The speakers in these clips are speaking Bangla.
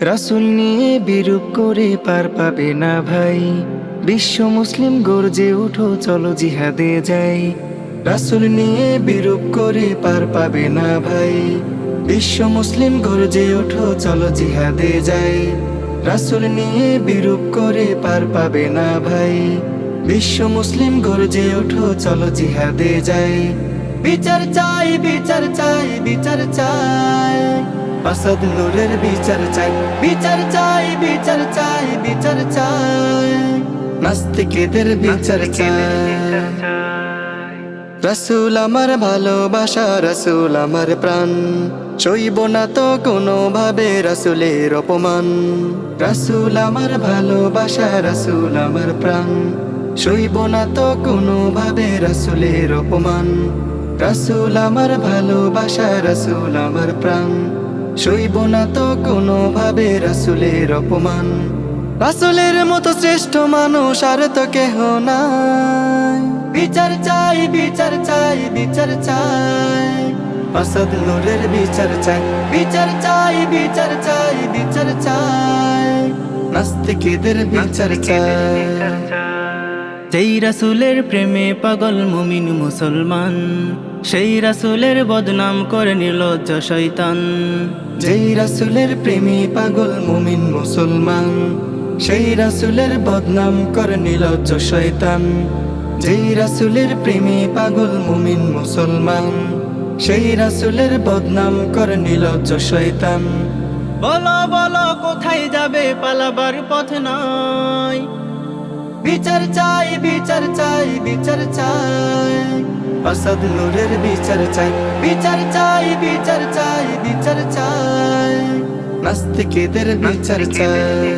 রাসুল নিয়ে বিরূপ করে পার পাবে না ভাই। বিশ্ব মুসলিম গর্জে উঠো চলো জিহাদে যাই। রাসুল নিয়ে বিরূপ করে পার পাবে না ভাই। বিশ্ব মুসলিম গর্জে উঠো চলো জিহাদে যাই। রাসুল নিয়ে বিরূপ করে পার পাবে না ভাই। বিশ্ব মুসলিম গর্জে উঠো চলো জিহাদে যাই। বিচার চাই বিচার চাই বিচার চাই। আসাদ নূরের বিচার চাই বিচার চাই বিচার চাই বিচার চাই। নাস্তিকেদের বিচার চাই। রসুল আমার ভালোবাসা রসুল আমার প্রাণ। সইব না তো কোনো ভাবে রসুলের অপমান। রসুল আমার ভালোবাসা রসুল আমার প্রাণ। সইব না তো কোনো ভাবে রসুলের অপমান। রসুল আমার ভালোবাসা, রসুল আমার প্রাণ। সইব না তো কোনো ভাবে রসুলের অপমান। রাসুলের মতো শ্রেষ্ঠ মানুষ আর তো কেহ নাই। বিচার চাই বিচার চাই বিচার চাই। অসদ নূরের বিচার চাই বিচার চাই বিচার চাই বিচার চাই। নাস্তিকেদের বিচার চাই। যেই রাসুলের প্রেমে পাগল মুমিন মুসলমান, সেই রাসুলের বদনাম করে নির্লজ্জ শৈতান যেই রাসুলের প্রেমী পাগল মুমিন মুসলমান, সেই রাসুলের বদনাম করে নিলজ্জ শয়তান। যেই রাসুলের প্রেমী পাগল মুমিন মুসলমান, সেই রাসুলের বদনাম করে নিলজ্জ শয়তান। বলো বলো, কোথায় যাবে পালাবার পথ নাই? বিচার চাই বিচার চাই বিচার চাই। আসাদ নূরের বিচার চাই বিচার চাই বিচার চাই বিচার চাই। নাস্তিকেদের বিচার চাই।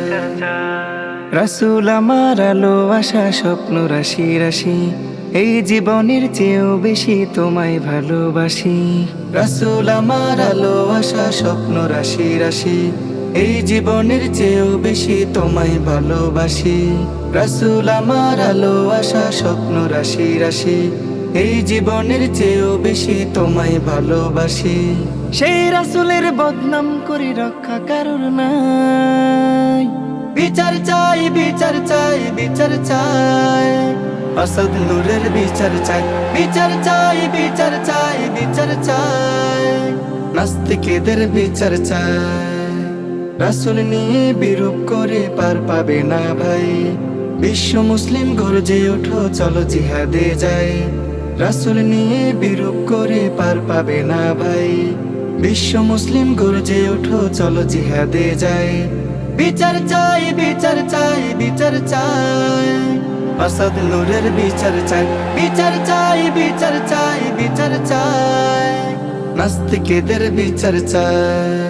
রাসুল আমার আলো, আশা, স্বপ্ন, রাশি রাশি। এই জীবনের চেয়েও বেশি তোমায় ভালোবাসি। রাসুল আমার আলো, আশা, স্বপ্ন, রাশি রাশি। এই জীবনের চেয়েও বেশি তোমায় ভালোবাসি। রাসুল আমার আলো, আশা, স্বপ্ন, রাশি রাশি। এই জীবনের চেয়েও বেশি তোমায় ভালোবাসি। সেই রাসুলের বদনাম করি রক্ষা কারোর নাই। বিচার চাই বিচার চাই বিচার চাই। আসাদ নূরের বিচার চাই বিচার চাই বিচার চাই বিচার চাই। নাস্তিকেদের বিচার চাই। রাসুল নিয়ে বিরূপ করে পার পাবে না ভাই। বিশ্ব মুসলিম গর্জে ওঠো, চলো জিহাদে যাই। রাসুল নিয়ে বিরূপ করে পার পাবে না ভাই। বিশ্ব মুসলিম গর্জে ওঠো, চলো জিহাদে যাই। বিচার চাই বিচার চাই বিচার চাই। আসাদ নূরের বিচার চাই বিচার চাই বিচার চাই বিচার চাই। নাস্তিকেদের বিচার চাই।